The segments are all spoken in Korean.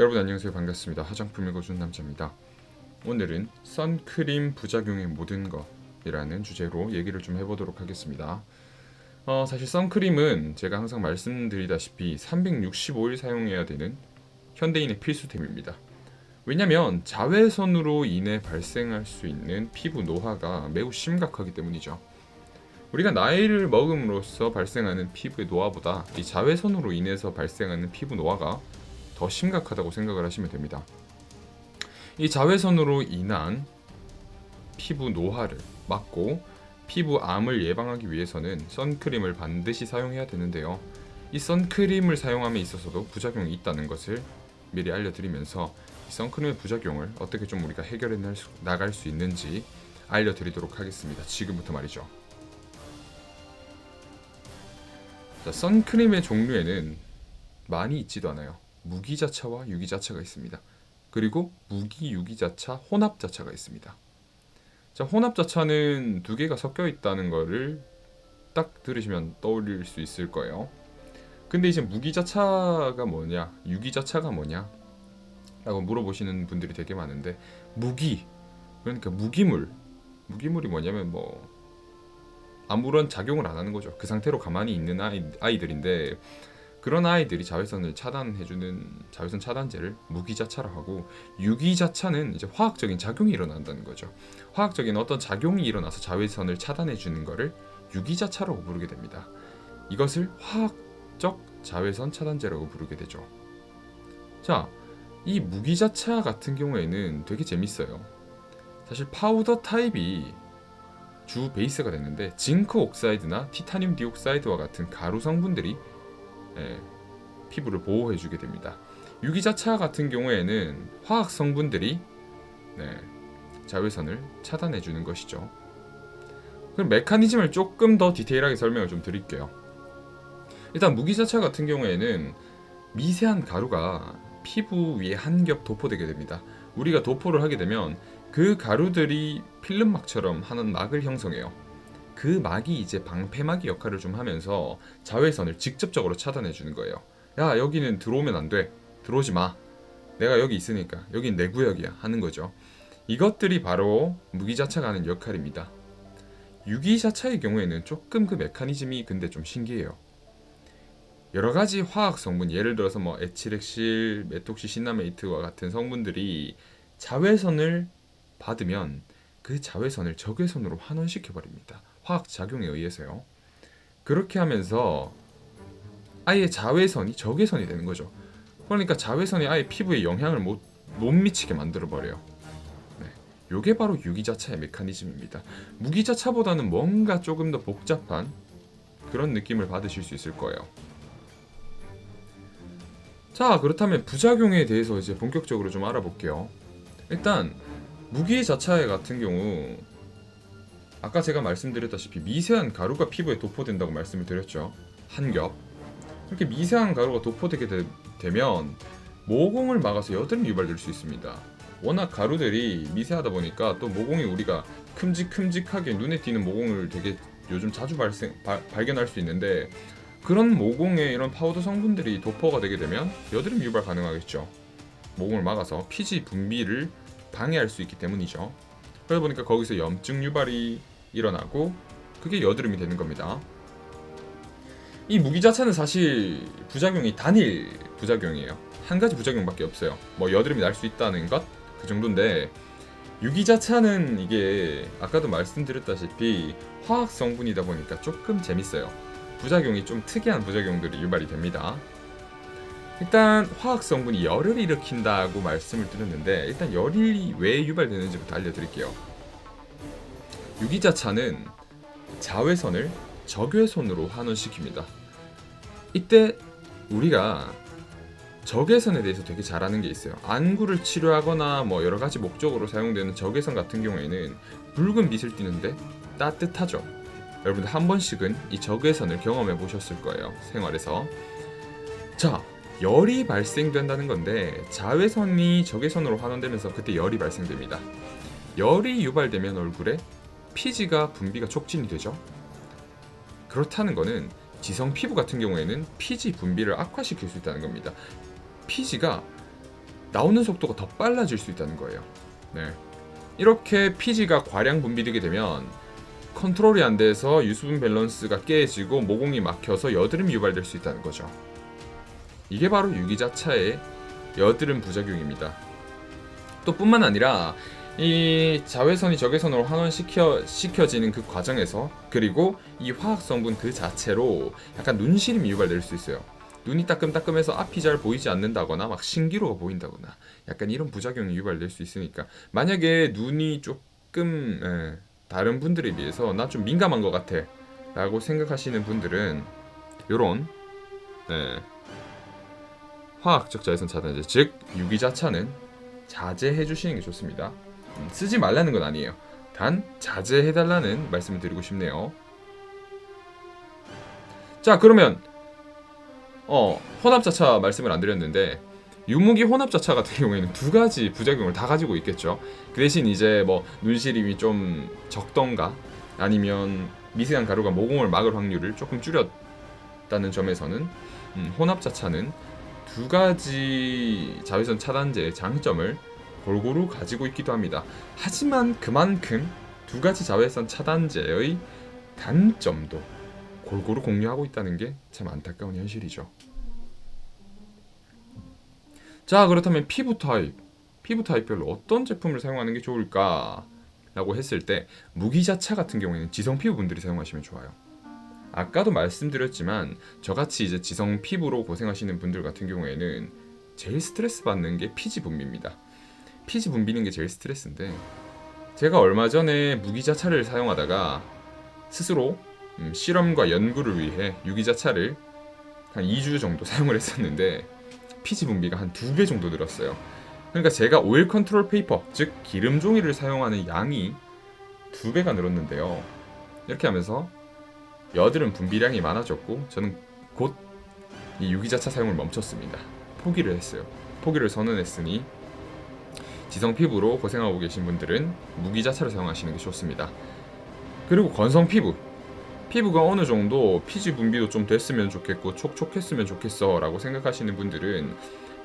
여러분 안녕하세요. 반갑습니다. 화장품 읽어준 남자입니다. 오늘은 선크림 부작용의 모든 것이라는 주제로 얘기를 좀 해보도록 하겠습니다. 어, 사실 선크림은 제가 항상 말씀드리다시피 365일 사용해야 되는 현대인의 필수템입니다. 왜냐면 자외선으로 인해 발생할 수 있는 피부 노화가 매우 심각하기 때문이죠. 우리가 나이를 먹음으로써 발생하는 피부의 노화보다 이 자외선으로 인해서 발생하는 피부 노화가 더 심각하다고 생각을 하시면 됩니다. 이 자외선으로 인한 피부 노화를 막고 피부 암을 예방하기 위해서는 선크림을 반드시 사용해야 되는데요. 이 선크림을 사용함에 있어서도 부작용이 있다는 것을 미리 알려드리면서 이 선크림의 부작용을 어떻게 좀 우리가 해결해 나갈 수 있는지 알려드리도록 하겠습니다. 지금부터 말이죠. 자, 선크림의 종류에는 많이 있지도 않아요. 무기자차와 유기자차가 있습니다. 그리고 무기 유기자차 혼합자차가 있습니다. 자, 혼합자차는 두 개가 섞여 있다는 거를 딱 들으시면 떠올릴 수 있을 거예요. 근데 이제 무기자차가 뭐냐, 유기자차가 뭐냐? 라고 물어보시는 분들이 되게 많은데 무기 그러니까 무기물 무기물이 뭐냐면 뭐 아무런 작용을 안 하는 거죠. 그 상태로 가만히 있는 아이, 아이들인데 그런 아이들이 자외선을 차단해주는 자외선 차단제를 무기자차라 하고 유기자차는 이제 화학적인 작용이 일어난다는 거죠. 화학적인 어떤 작용이 일어나서 자외선을 차단해주는 거를 유기자차라고 부르게 됩니다. 이것을 화학적 자외선 차단제라고 부르게 되죠. 자, 이 무기자차 같은 경우에는 되게 재밌어요. 사실 파우더 타입이 주 베이스가 됐는데 징크 옥사이드나 티타늄 디옥사이드와 같은 가루 성분들이 예, 피부를 보호해주게 됩니다. 유기자차 같은 경우에는 화학 성분들이 네, 자외선을 차단해주는 것이죠. 그럼 메커니즘을 조금 더 디테일하게 설명을 좀 드릴게요. 일단 무기자차 같은 경우에는 미세한 가루가 피부 위에 한 겹 도포되게 됩니다. 우리가 도포를 하게 되면 그 가루들이 필름막처럼 하는 막을 형성해요. 그 막이 이제 방패막이 역할을 좀 하면서 자외선을 직접적으로 차단해 주는 거예요. 야 여기는 들어오면 안 돼. 들어오지 마. 내가 여기 있으니까 여긴 내 구역이야 하는 거죠. 이것들이 바로 무기자차가 하는 역할입니다. 유기자차의 경우에는 조금 그 메커니즘이 근데 좀 신기해요. 여러 가지 화학 성분 예를 들어서 뭐 에틸엑실, 메톡시신나메이트와 같은 성분들이 자외선을 받으면 그 자외선을 적외선으로 환원시켜 버립니다. 화학 작용에 의해서요. 그렇게 하면서 아예 자외선이 적외선이 되는 거죠. 그러니까 자외선이 아예 피부에 영향을 못, 못 미치게 만들어 버려요. 네. 요게 바로 유기자차의 메커니즘입니다. 무기자차보다는 뭔가 조금 더 복잡한 그런 느낌을 받으실 수 있을 거예요. 자, 그렇다면 부작용에 대해서 이제 본격적으로 좀 알아볼게요. 일단 무기자차 같은 경우 아까 제가 말씀드렸다시피 미세한 가루가 피부에 도포된다고 말씀을 드렸죠. 한 겹. 이렇게 미세한 가루가 도포되게 되, 면 모공을 막아서 여드름 유발될 수 있습니다. 워낙 가루들이 미세하다 보니까 또 모공이 우리가 큼직큼직하게 눈에 띄는 모공을 되게 요즘 자주 발생, 바, 발견할 수 있는데 그런 모공에 이런 파우더 성분들이 도포가 되게 되면 여드름 유발 가능하겠죠. 모공을 막아서 피지 분비를 방해할 수 있기 때문이죠. 그러다 보니까 거기서 염증 유발이 일어나고 그게 여드름이 되는 겁니다. 이 무기자차는 사실 부작용이 단일 부작용이에요. 한 가지 부작용밖에 없어요. 뭐 여드름이 날 수 있다는 것 그 정도인데 유기 자차는 이게 아까도 말씀드렸다시피 화학 성분이다 보니까 조금 재밌어요. 부작용이 좀 특이한 부작용들이 유발이 됩니다. 일단 화학 성분이 열을 일으킨다고 말씀을 드렸는데 일단 열이 왜 유발되는지부터 알려드릴게요. 유기자차는 자외선을 적외선으로 환원시킵니다. 이때 우리가 적외선에 대해서 되게 잘 아는 게 있어요. 안구를 치료하거나 뭐 여러 가지 목적으로 사용되는 적외선 같은 경우에는 붉은 빛을 띠는데 따뜻하죠. 여러분들 한 번씩은 이 적외선을 경험해 보셨을 거예요. 생활에서. 자, 열이 발생된다는 건데 자외선이 적외선으로 환원되면서 그때 열이 발생됩니다. 열이 유발되면 얼굴에 피지가 분비가 촉진이 되죠. 그렇다는 것은 지성 피부 같은 경우에는 피지 분비를 악화시킬 수 있다는 겁니다. 피지가 나오는 속도가 더 빨라질 수 있다는 거예요. 네. 이렇게 피지가 과량 분비되게 되면 컨트롤이 안 돼서 유수분 밸런스가 깨지고 모공이 막혀서 여드름이 유발될 수 있다는 거죠. 이게 바로 유기자차의 여드름 부작용입니다. 또 뿐만 아니라 이 자외선이 적외선으로 환원시켜 시켜지는 그 과정에서 그리고 이 화학 성분 그 자체로 약간 눈시림이 유발될 수 있어요. 눈이 따끔따끔해서 앞이 잘 보이지 않는다거나 막 신기루가 보인다거나 약간 이런 부작용이 유발될 수 있으니까 만약에 눈이 조금 예, 다른 분들에 비해서 나 좀 민감한 것 같아 라고 생각하시는 분들은 요런 예, 화학적 자외선 차단제 즉 유기자차는 자제해 주시는 게 좋습니다 음, 쓰지 말라는 건 아니에요 단 자제해 달라는 말씀을 드리고 싶네요 자 그러면 어 혼합자차 말씀을 안 드렸는데 유무기 혼합자차 같은 경우에는 두 가지 부작용을 다 가지고 있겠죠. 그 대신 이제 뭐 눈시림이 좀 적던가 아니면 미세한 가루가 모공을 막을 확률을 조금 줄였다는 점에서는 음, 혼합자차는 두 가지 자외선 차단제의 장점을 골고루 가지고 있기도 합니다. 하지만 그만큼 두 가지 자외선 차단제의 단점도 골고루 공유하고 있다는 게 참 안타까운 현실이죠. 자 그렇다면 피부 타입, 피부 타입별로 어떤 제품을 사용하는 게 좋을까? 라고 했을 때 무기자차 같은 경우에는 지성 피부분들이 사용하시면 좋아요. 아까도 말씀드렸지만 저같이 이제 지성 피부로 고생하시는 분들 같은 경우에는 제일 스트레스 받는 게 피지 분비입니다. 피지 분비는 게 제일 스트레스인데 제가 얼마 전에 무기자차를 사용하다가 스스로 음, 실험과 연구를 위해 유기자차를 한 2주 정도 사용을 했었는데 피지 분비가 한 두 배 정도 늘었어요. 그러니까 제가 오일 컨트롤 페이퍼, 즉 기름 종이를 사용하는 양이 두 배가 늘었는데요. 이렇게 하면서 여드름 분비량이 많아졌고 저는 곧 이 유기자차 사용을 멈췄습니다. 포기를 했어요. 포기를 선언했으니 지성 피부로 고생하고 계신 분들은 무기자차를 사용하시는 게 좋습니다. 그리고 건성 피부, 피부가 어느 정도 피지 분비도 좀 됐으면 좋겠고 촉촉했으면 좋겠어 라고 생각하시는 분들은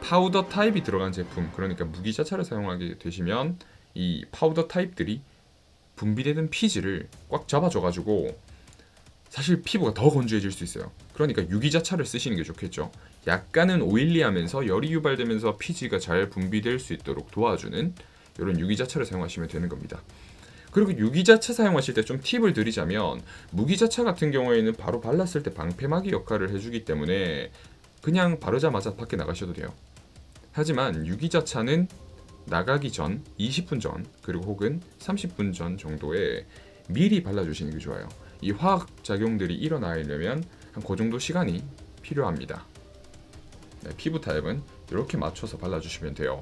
파우더 타입이 들어간 제품, 그러니까 무기자차를 사용하게 되시면 이 파우더 타입들이 분비되는 피지를 꽉 잡아줘가지고 사실 피부가 더 건조해질 수 있어요. 그러니까 유기자차를 쓰시는 게 좋겠죠. 약간은 오일리하면서 열이 유발되면서 피지가 잘 분비될 수 있도록 도와주는 이런 유기자차를 사용하시면 되는 겁니다. 그리고 유기자차 사용하실 때 좀 팁을 드리자면 무기자차 같은 경우에는 바로 발랐을 때 방패막이 역할을 해주기 때문에 그냥 바르자마자 밖에 나가셔도 돼요. 하지만 유기자차는 나가기 전 20분 전 그리고 혹은 30분 전 정도에 미리 발라주시는 게 좋아요. 이 화학 작용들이 일어나려면 한 그 정도 시간이 필요합니다. 네, 피부 타입은 이렇게 맞춰서 발라주시면 돼요.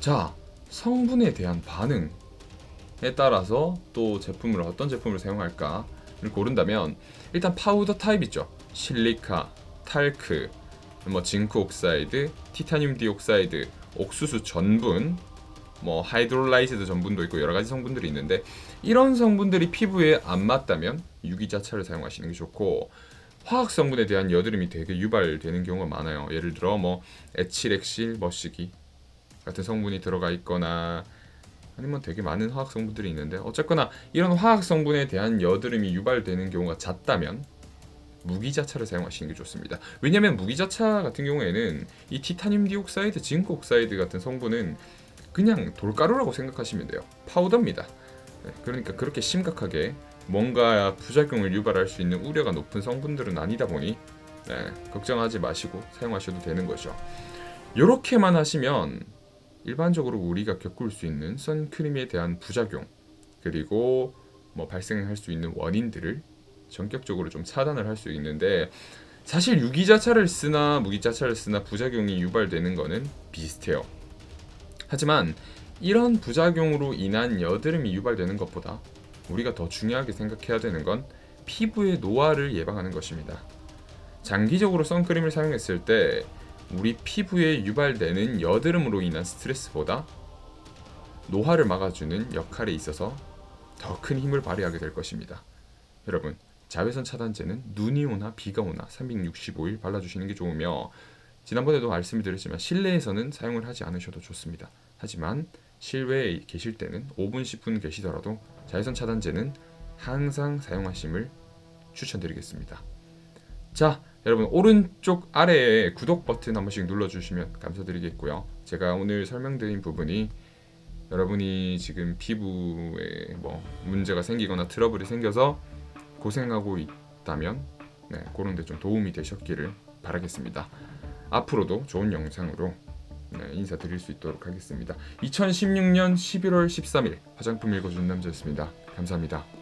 자, 성분에 대한 반응에 따라서 또 제품을 어떤 제품을 사용할까를 고른다면 일단 파우더 타입 있죠. 실리카, 탈크, 뭐 징크 옥사이드, 티타늄 디옥사이드, 옥수수 전분, 뭐 하이드롤라이즈드 전분도 있고 여러 가지 성분들이 있는데 이런 성분들이 피부에 안 맞다면 유기자차를 사용하시는 게 좋고 화학 성분에 대한 여드름이 되게 유발되는 경우가 많아요. 예를 들어 뭐 에틸엑실 머시기 같은 성분이 들어가 있거나 아니면 되게 많은 화학 성분들이 있는데 어쨌거나 이런 화학 성분에 대한 여드름이 유발되는 경우가 잦다면 무기자차를 사용하시는 게 좋습니다. 왜냐하면 무기자차 같은 경우에는 이 티타늄 디옥사이드, 징크 옥사이드 같은 성분은 그냥 돌가루라고 생각하시면 돼요. 파우더입니다. 네, 그러니까 그렇게 심각하게 뭔가 부작용을 유발할 수 있는 우려가 높은 성분들은 아니다 보니 네, 걱정하지 마시고 사용하셔도 되는 거죠. 이렇게만 하시면 일반적으로 우리가 겪을 수 있는 선크림에 대한 부작용 그리고 뭐 발생할 수 있는 원인들을 전격적으로 좀 차단을 할 수 있는데 사실 유기자차를 쓰나 무기자차를 쓰나 부작용이 유발되는 거는 비슷해요. 하지만 이런 부작용으로 인한 여드름이 유발되는 것보다 우리가 더 중요하게 생각해야 되는 건 피부의 노화를 예방하는 것입니다. 장기적으로 선크림을 사용했을 때 우리 피부에 유발되는 여드름으로 인한 스트레스보다 노화를 막아주는 역할에 있어서 더 큰 힘을 발휘하게 될 것입니다. 여러분, 자외선 차단제는 눈이 오나 비가 오나 365일 발라주시는 게 좋으며 지난번에도 말씀을 드렸지만 실내에서는 사용을 하지 않으셔도 좋습니다. 하지만 실외에 계실 때는 5분 10분 계시더라도 자외선 차단제는 항상 사용하심을 추천드리겠습니다. 자, 여러분 오른쪽 아래에 구독 버튼 한 번씩 눌러주시면 감사드리겠고요. 제가 오늘 설명드린 부분이 여러분이 지금 피부에 뭐 문제가 생기거나 트러블이 생겨서 고생하고 있다면 네, 그런 데 좀 도움이 되셨기를 바라겠습니다. 앞으로도 좋은 영상으로 네, 인사드릴 수 있도록 하겠습니다. 2016년 11월 13일 화장품 읽어준 남자였습니다. 감사합니다.